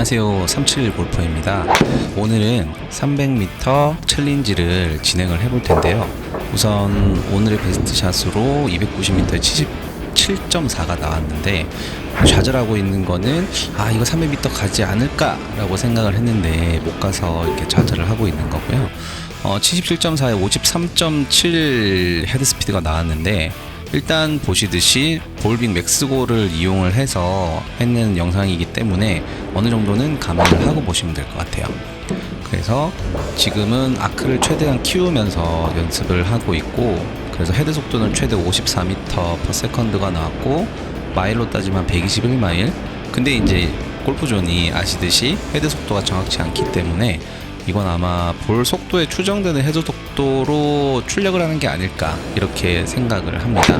안녕하세요. 37 골퍼입니다. 오늘은 300m 챌린지를 진행을 해볼 텐데요. 우선 오늘의 베스트 샷으로 290m에 77.4가 나왔는데 좌절하고 있는 거는 아 이거 300m 가지 않을까 라고 생각을 했는데 못 가서 이렇게 좌절을 하고 있는 거고요. 어, 77.4에 53.7 헤드 스피드가 나왔는데 일단 보시듯이 볼빅 맥스고를 이용을 해서 했는 영상이기 때문에 어느 정도는 감안을 하고 보시면 될 것 같아요. 그래서 지금은 아크를 최대한 키우면서 연습을 하고 있고 그래서 헤드 속도는 최대 54m per second가 나왔고 마일로 따지면 121마일 근데 이제 골프존이 아시듯이 헤드 속도가 정확치 않기 때문에 이건 아마 볼 속도에 추정되는 헤드 속도로 출력을 하는 게 아닐까 이렇게 생각을 합니다.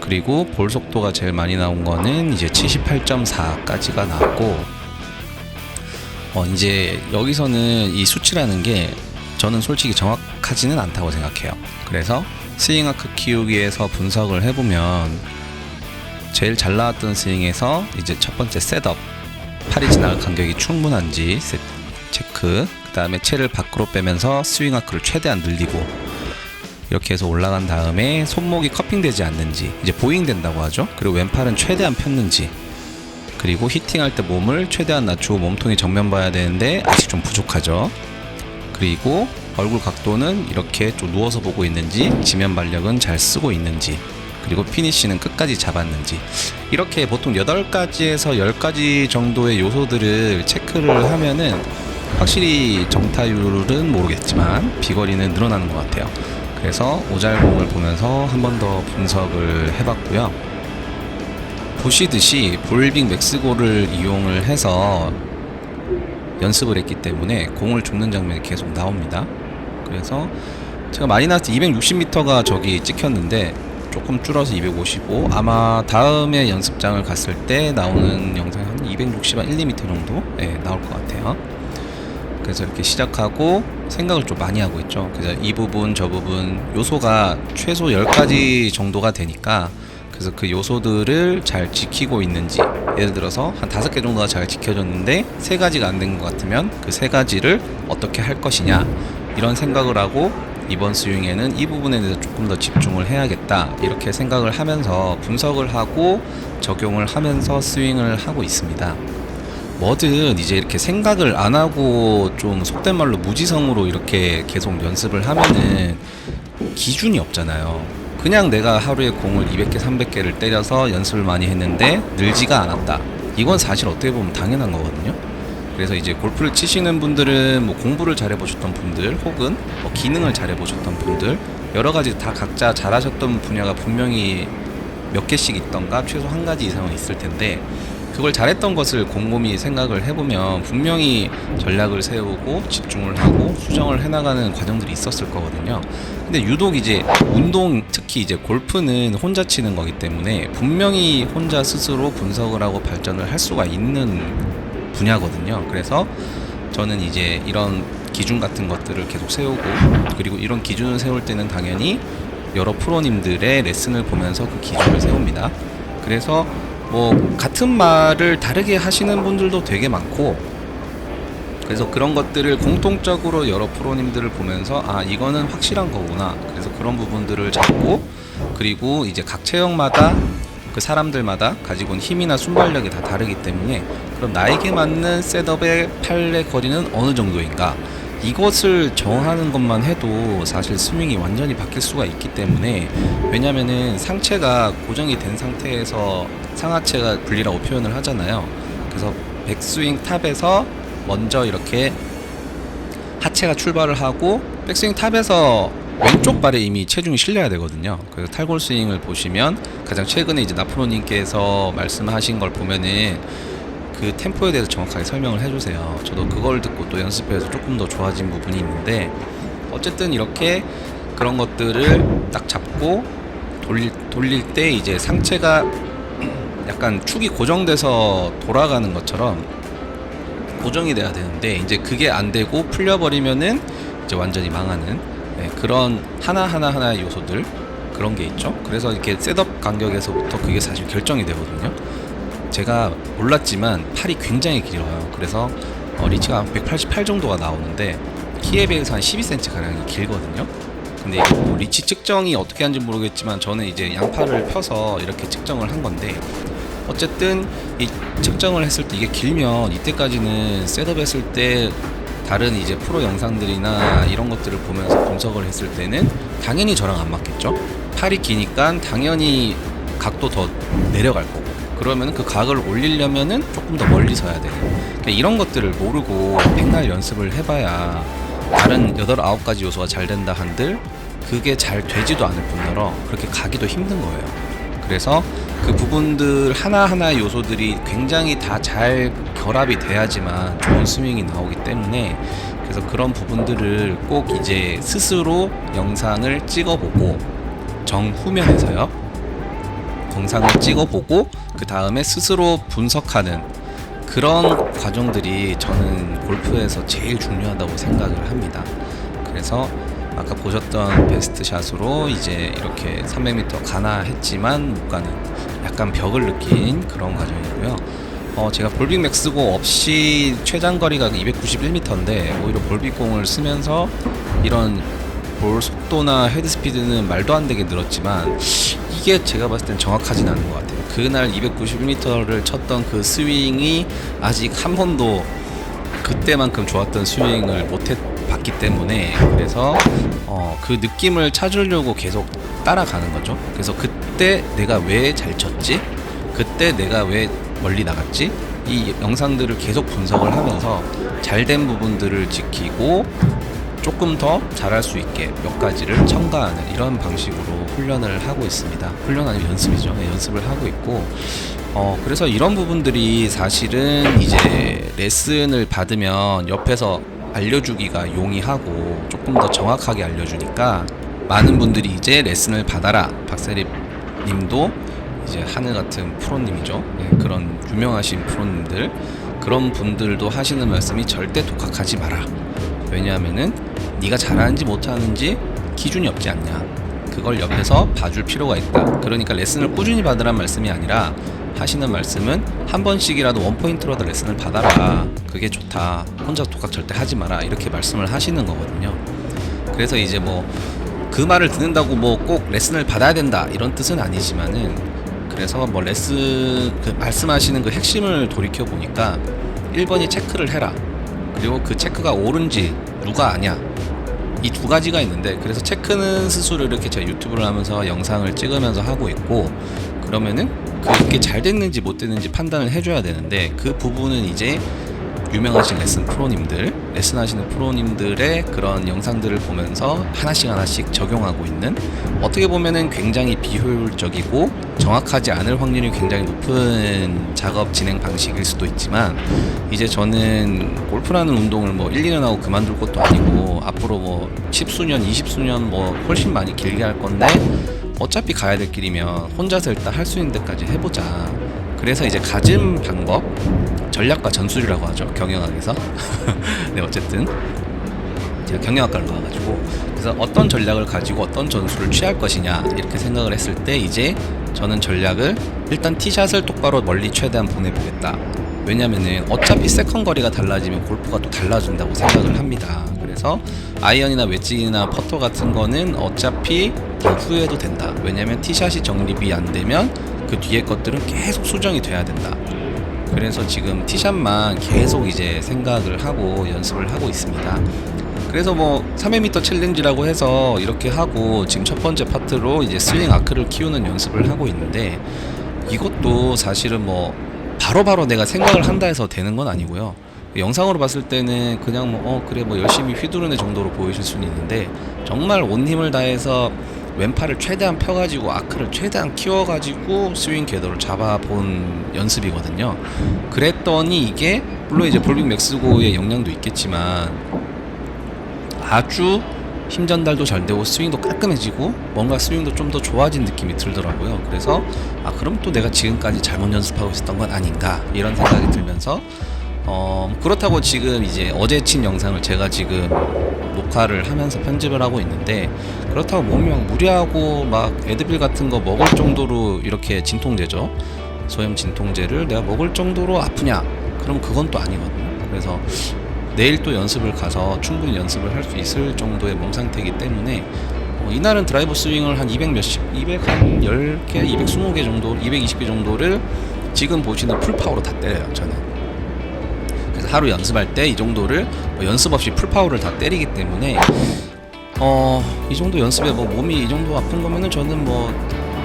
그리고 볼 속도가 제일 많이 나온 거는 이제 78.4까지가 나왔고 어 이제 여기서는 이 수치라는 게 저는 솔직히 정확하지는 않다고 생각해요. 그래서 스윙아크 키우기에서 분석을 해보면 제일 잘 나왔던 스윙에서 이제 첫 번째 셋업 팔이 지나갈 간격이 충분한지 세- 체크 그 다음에 채를 밖으로 빼면서 스윙 아크를 최대한 늘리고 이렇게 해서 올라간 다음에 손목이 커핑되지 않는지 이제 보잉 된다고 하죠? 그리고 왼팔은 최대한 폈는지 그리고 히팅할 때 몸을 최대한 낮추고 몸통이 정면 봐야 되는데 아직 좀 부족하죠? 그리고 얼굴 각도는 이렇게 좀 누워서 보고 있는지 지면 발력은 잘 쓰고 있는지 그리고 피니쉬는 끝까지 잡았는지. 이렇게 보통 8가지에서 10가지 정도의 요소들을 체크를 하면은 확실히 정타율은 모르겠지만 비거리는 늘어나는 것 같아요. 그래서 오잘공을 보면서 한 번 더 분석을 해봤고요. 보시듯이 볼빅 맥스고를 이용을 해서 연습을 했기 때문에 공을 죽는 장면이 계속 나옵니다. 그래서 제가 때 260m가 저기 찍혔는데 조금 줄어서 255 아마 다음에 연습장을 갔을 때 나오는 영상이 한 260, 한 1, 2m 정도 예, 나올 것 같아요. 그래서 이렇게 시작하고 생각을 좀 많이 하고 있죠. 그래서 이 부분 저 부분 요소가 최소 10가지 정도가 되니까 그래서 그 요소들을 잘 지키고 있는지 예를 들어서 한 다섯 개 정도가 잘 지켜졌는데 세 가지가 안 된 것 같으면 그 세 가지를 어떻게 할 것이냐 이런 생각을 하고 이번 스윙에는 이 부분에 대해서 조금 더 집중을 해야겠다 이렇게 생각을 하면서 분석을 하고 적용을 하면서 스윙을 하고 있습니다. 뭐든 이제 이렇게 생각을 안 하고 좀 속된 말로 무지성으로 이렇게 계속 연습을 하면은 기준이 없잖아요. 그냥 내가 하루에 공을 200개, 300개를 때려서 연습을 많이 했는데 늘지가 않았다. 이건 사실 어떻게 보면 당연한 거거든요. 그래서 이제 골프를 치시는 분들은 뭐 공부를 잘해 보셨던 분들 혹은 뭐 기능을 잘해 보셨던 분들 여러 가지 다 각자 잘하셨던 분야가 분명히 몇 개씩 있던가 최소 한 가지 이상은 있을 텐데 그걸 잘했던 것을 곰곰이 생각을 해보면 분명히 전략을 세우고 집중을 하고 수정을 해나가는 과정들이 있었을 거거든요. 근데 유독 이제 운동 특히 이제 골프는 혼자 치는 거기 때문에 분명히 혼자 스스로 분석을 하고 발전을 할 수가 있는 분야거든요. 그래서 저는 이제 이런 기준 같은 것들을 계속 세우고 그리고 이런 기준을 세울 때는 당연히 여러 프로님들의 레슨을 보면서 그 기준을 세웁니다. 그래서 뭐 같은 말을 다르게 하시는 분들도 되게 많고 그래서 그런 것들을 공통적으로 여러 프로님들을 보면서 아 이거는 확실한 거구나. 그래서 그런 부분들을 잡고 그리고 이제 각 체형마다 그 사람들마다 가지고 있는 힘이나 순발력이 다 다르기 때문에 그럼 나에게 맞는 셋업의 팔의 거리는 어느 정도인가 이것을 정하는 것만 해도 사실 스윙이 완전히 바뀔 수가 있기 때문에 왜냐면은 상체가 고정이 된 상태에서 상하체가 분리라고 표현을 하잖아요. 그래서 백스윙 탑에서 먼저 이렇게 하체가 출발을 하고 백스윙 탑에서 왼쪽 발에 이미 체중이 실려야 되거든요. 그래서 탈골 스윙을 보시면 가장 최근에 이제 나프로님께서 말씀하신 걸 보면은 그 템포에 대해서 정확하게 설명을 해주세요. 저도 그걸 듣고 또 연습해서 조금 더 좋아진 부분이 있는데 어쨌든 이렇게 그런 것들을 딱 잡고 돌릴, 돌릴 때 이제 상체가 약간 축이 고정돼서 돌아가는 것처럼 고정이 돼야 되는데 이제 그게 안 되고 풀려버리면은 이제 완전히 망하는 네, 그런 하나 하나 하나의 요소들 그런 게 있죠. 그래서 이렇게 셋업 간격에서부터 그게 사실 결정이 되거든요. 제가 몰랐지만 팔이 굉장히 길어요. 그래서 어, 리치가 188 정도가 나오는데 키에 비해서 한 12cm 가량이 길거든요. 근데 뭐 리치 측정이 어떻게 하는지 모르겠지만 저는 이제 양팔을 펴서 이렇게 측정을 한 건데 어쨌든 이 측정을 했을 때 이게 길면 이때까지는 셋업했을 때 다른 이제 프로 영상들이나 이런 것들을 보면서 분석을 했을 때는 당연히 저랑 안 맞겠죠. 팔이 기니까 당연히 각도 더 내려갈 거고 그러면 그 각을 올리려면은 조금 더 멀리 서야 돼요. 그러니까 이런 것들을 모르고 백날 연습을 해봐야 다른 여덟 아홉 가지 요소가 잘 된다 한들 그게 잘 되지도 않을 뿐더러 그렇게 가기도 힘든 거예요. 그래서 그 부분들 하나하나의 요소들이 굉장히 다 잘 결합이 돼야지만 좋은 스윙이 나오기 때문에 그래서 그런 부분들을 꼭 이제 스스로 영상을 찍어보고 정후면에서요. 영상을 찍어보고 그 다음에 스스로 분석하는 그런 과정들이 저는 골프에서 제일 중요하다고 생각을 합니다. 그래서 아까 보셨던 베스트 샷으로 이제 이렇게 300m 가나 했지만 못 가는 약간 벽을 느낀 그런 과정이고요. 어, 제가 볼빅 맥스고 없이 최장 거리가 291m인데 오히려 볼빅공을 쓰면서 이런 볼 속도나 헤드 스피드는 말도 안 되게 늘었지만 이게 제가 봤을 땐 정확하진 않은 것 같아요. 그날 291m를 쳤던 그 스윙이 아직 한 번도 그때만큼 좋았던 스윙을 못 해봤기 때문에 그래서 어, 그 느낌을 찾으려고 계속 따라가는 거죠. 그래서 그때 내가 왜 잘 쳤지? 그때 내가 왜 멀리 나갔지? 이 영상들을 계속 분석을 하면서 잘된 부분들을 지키고 조금 더 잘할 수 있게 몇 가지를 첨가하는 이런 방식으로 훈련을 하고 있습니다. 훈련 아니면 연습이죠. 네, 연습을 하고 있고, 어, 그래서 이런 부분들이 사실은 이제 레슨을 받으면 옆에서 알려주기가 용이하고 조금 더 정확하게 알려주니까 많은 분들이 이제 레슨을 받아라. 박세립 님도 이제 하늘 같은 프로님이죠. 네, 그런 유명하신 프로님들 그런 분들도 하시는 말씀이 절대 독학하지 마라. 왜냐하면은 네가 잘하는지 못하는지 기준이 없지 않냐. 그걸 옆에서 봐줄 필요가 있다. 그러니까 레슨을 꾸준히 받으란 말씀이 아니라 하시는 말씀은 한 번씩이라도 원 포인트로도 레슨을 받아라. 그게 좋다. 혼자 독학 절대 하지 마라. 이렇게 말씀을 하시는 거거든요. 그래서 이제 뭐 그 말을 듣는다고 뭐 꼭 레슨을 받아야 된다 이런 뜻은 아니지만은 그래서 뭐 레슨 그 말씀하시는 그 핵심을 돌이켜 보니까 1번이 체크를 해라. 그리고 그 체크가 옳은지 누가 아냐 이 두 가지가 있는데 그래서 체크는 스스로 이렇게 제가 유튜브를 하면서 영상을 찍으면서 하고 있고 그러면은 그게 잘 됐는지 못 됐는지 판단을 해줘야 되는데 그 부분은 이제 유명하신 레슨 프로님들 레슨 하시는 프로님들의 그런 영상들을 보면서 하나씩 하나씩 적용하고 있는 어떻게 보면은 굉장히 비효율적이고 정확하지 않을 확률이 굉장히 높은 작업 진행 방식일 수도 있지만 이제 저는 골프라는 운동을 뭐 1, 2년 하고 그만둘 것도 아니고 앞으로 뭐 10수년, 20수년 뭐 훨씬 많이 길게 할 건데 어차피 가야 될 길이면 혼자서 일단 할 수 있는 데까지 해보자. 그래서 이제 가진 방법, 전략과 전술이라고 하죠. 경영학에서. 네, 어쨌든. 제가 경영학과를 나와가지고 그래서 어떤 전략을 가지고 어떤 전술을 취할 것이냐 이렇게 생각을 했을 때 이제 저는 전략을 일단 티샷을 똑바로 멀리 최대한 보내보겠다 왜냐면은 어차피 세컨 거리가 달라지면 골프가 또 달라진다고 생각을 합니다 그래서 아이언이나 웨지나 퍼터 같은 거는 어차피 더 후회해도 된다 왜냐면 티샷이 정립이 안 되면 그 뒤에 것들은 계속 수정이 돼야 된다 그래서 지금 티샷만 계속 이제 생각을 하고 연습을 하고 있습니다. 그래서 뭐 300m 챌린지라고 해서 이렇게 하고 지금 첫 번째 파트로 이제 스윙 아크를 키우는 연습을 하고 있는데 이것도 사실은 뭐 바로 바로 내가 생각을 한다 해서 되는 건 아니고요. 영상으로 봤을 때는 그냥 뭐 어 그래 뭐 열심히 휘두르는 정도로 보이실 수는 있는데 정말 온 힘을 다해서 왼팔을 최대한 펴가지고 아크를 최대한 키워가지고 스윙 궤도를 잡아본 연습이거든요. 그랬더니 이게 물론 이제 볼빅 맥스고의 영향도 있겠지만 아주 힘 전달도 잘 되고 스윙도 깔끔해지고 뭔가 스윙도 좀 더 좋아진 느낌이 들더라고요. 그래서 아 그럼 또 내가 지금까지 잘못 연습하고 있었던 건 아닌가 이런 생각이 들면서 어 그렇다고 지금 이제 어제 친 영상을 제가 지금 녹화를 하면서 편집을 하고 있는데 그렇다고 몸이 막 무리하고 막 에드빌 같은 거 먹을 정도로 이렇게 진통되죠. 소염 진통제를 내가 먹을 정도로 아프냐? 그럼 그건 또 아니거든요. 그래서 내일 또 연습을 가서 충분히 연습을 할 수 있을 정도의 몸 상태이기 때문에 어, 이날은 드라이브 스윙을 한 200 몇십, 200 한 10개, 220개 정도, 220개 정도를 지금 보시는 풀파워로 다 때려요, 저는. 하루 연습할 때 이 정도를 뭐 연습 없이 풀파워를 다 때리기 때문에 어, 이 정도 연습에 뭐 몸이 이 정도 아픈 거면은 저는 뭐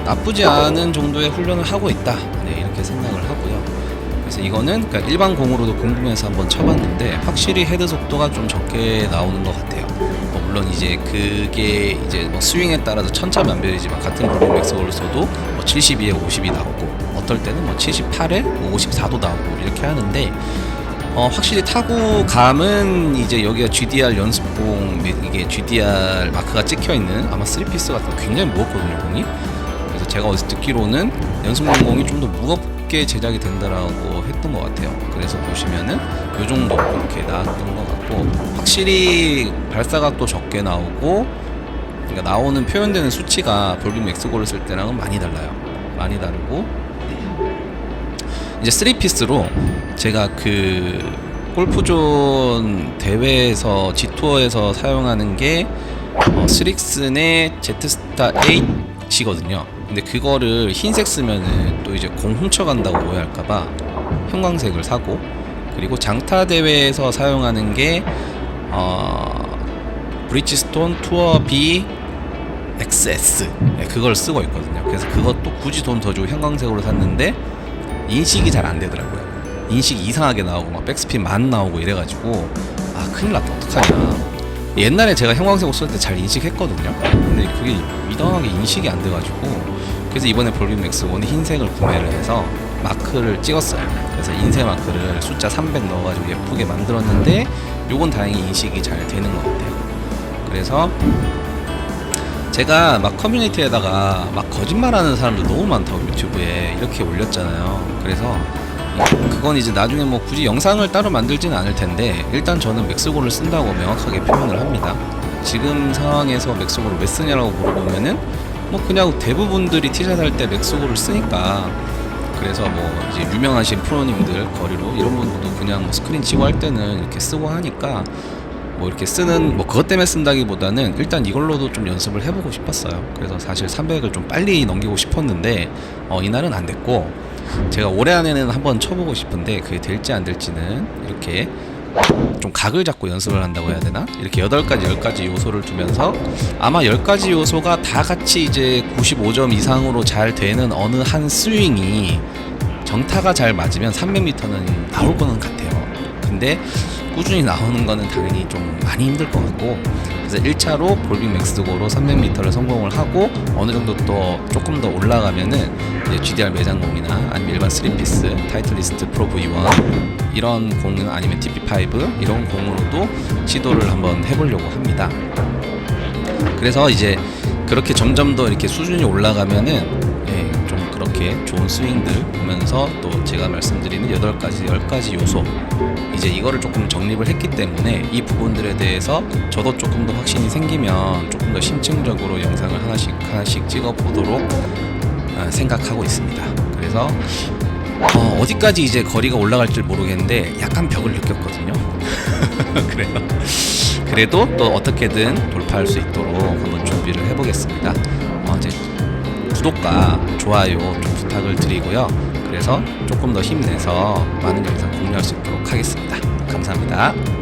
나쁘지 않은 정도의 훈련을 하고 있다. 네, 이렇게 생각을 하고요. 그래서 이거는 그러니까 일반 공으로도 궁금해서 한번 쳐봤는데 확실히 헤드 속도가 좀 적게 나오는 것 같아요. 뭐 물론 이제 그게 이제 뭐 스윙에 따라서 천차만별이지만 같은 볼륨 맥스걸로 써도 뭐 72에 50이 나오고 어떨 때는 뭐 78에 54도 나오고 이렇게 하는데 어, 확실히 타고 감은 이제 여기가 GDR 연습공 이게 GDR 마크가 찍혀 있는 아마 3피스 같은 거 굉장히 무겁거든요 공이. 그래서 제가 어디서 듣기로는 연습용 공이 좀 더 무겁게 제작이 된다라고 했던 것 같아요. 그래서 보시면은 요 정도 이렇게 나왔던 것 같고 확실히 발사각도 적게 나오고 그러니까 나오는 표현되는 수치가 볼륨 맥스고를 쓸 때랑은 많이 달라요. 많이 다르고 이제 3피스로 제가 그 골프존 대회에서 G투어에서 사용하는 게 어, 스릭슨의 제트스타 8이거든요. 근데 그거를 흰색 쓰면은 또 이제 공 훔쳐간다고 오해할까봐 형광색을 사고 그리고 장타 대회에서 사용하는 게 어, 브리지스톤 투어 B XS 네, 그걸 쓰고 있거든요. 그래서 그것도 굳이 돈 더 주고 형광색으로 샀는데 인식이 잘 안 되더라고요. 인식이 이상하게 나오고 막 백스핀 만 나오고 이래가지고 아 큰일 났다 어떡하냐. 옛날에 제가 형광색 옷 쓸 때 잘 인식했거든요. 근데 그게 이상하게 인식이 안 돼가지고 그래서 이번에 볼륨 맥스 원은 흰색을 구매를 해서 마크를 찍었어요. 그래서 인쇄 마크를 숫자 300 넣어가지고 예쁘게 만들었는데 요건 다행히 인식이 잘 되는 것 같아요. 그래서 제가 막 커뮤니티에다가 막 거짓말하는 사람들 너무 많다고 유튜브에 이렇게 올렸잖아요. 그래서 그건 이제 나중에 뭐 굳이 영상을 따로 만들지는 않을 텐데 일단 저는 맥스골을 쓴다고 명확하게 표현을 합니다. 지금 상황에서 맥스골을 왜 쓰냐라고 물어보면은 뭐 그냥 대부분들이 티샷 할때 맥스골을 쓰니까 그래서 뭐 이제 유명하신 프로님들 거리로 이런 분들도 그냥 뭐 스크린 치고 할 때는 이렇게 쓰고 하니까 뭐 이렇게 쓰는 뭐 그것 때문에 쓴다기보다는 일단 이걸로도 좀 연습을 해보고 싶었어요. 그래서 사실 300을 좀 빨리 넘기고 싶었는데 어, 이날은 안 됐고 제가 올해 안에는 한번 쳐보고 싶은데 그게 될지 안 될지는 이렇게 좀 각을 잡고 연습을 한다고 해야 되나? 이렇게 8가지, 10가지 요소를 두면서 아마 10가지 요소가 다 같이 이제 95점 이상으로 잘 되는 어느 한 스윙이 정타가 잘 맞으면 300m는 나올 거는 같아요. 근데 꾸준히 나오는 거는 당연히 좀 많이 힘들 것 같고 그래서 1차로 볼빅 맥스고로 300m를 성공을 하고 어느 정도 또 조금 더 올라가면은 이제 GDR 매장공이나 아니면 일반 3피스 타이틀리스트 프로 V1 이런 공은 아니면 TP5 이런 공으로도 시도를 한번 해보려고 합니다. 그래서 이제 그렇게 점점 더 이렇게 수준이 올라가면은 예, 좀 그렇게 좋은 스윙들 보면서 또 제가 말씀드리는 8가지, 10가지 요소 이제 이거를 조금 정립을 했기 때문에 이 부분들에 대해서 저도 조금 더 확신이 생기면 조금 더 심층적으로 영상을 하나씩 하나씩 찍어 보도록 아, 생각하고 있습니다. 그래서 어, 어디까지 이제 거리가 올라갈지 모르겠는데 약간 벽을 느꼈거든요. 그래요. 그래도 또 어떻게든 돌파할 수 있도록 한번 준비를 해보겠습니다. 구독과 좋아요 좀 부탁을 드리고요. 그래서 조금 더 힘내서 많은 영상 공유할 수 있도록 하겠습니다. 감사합니다.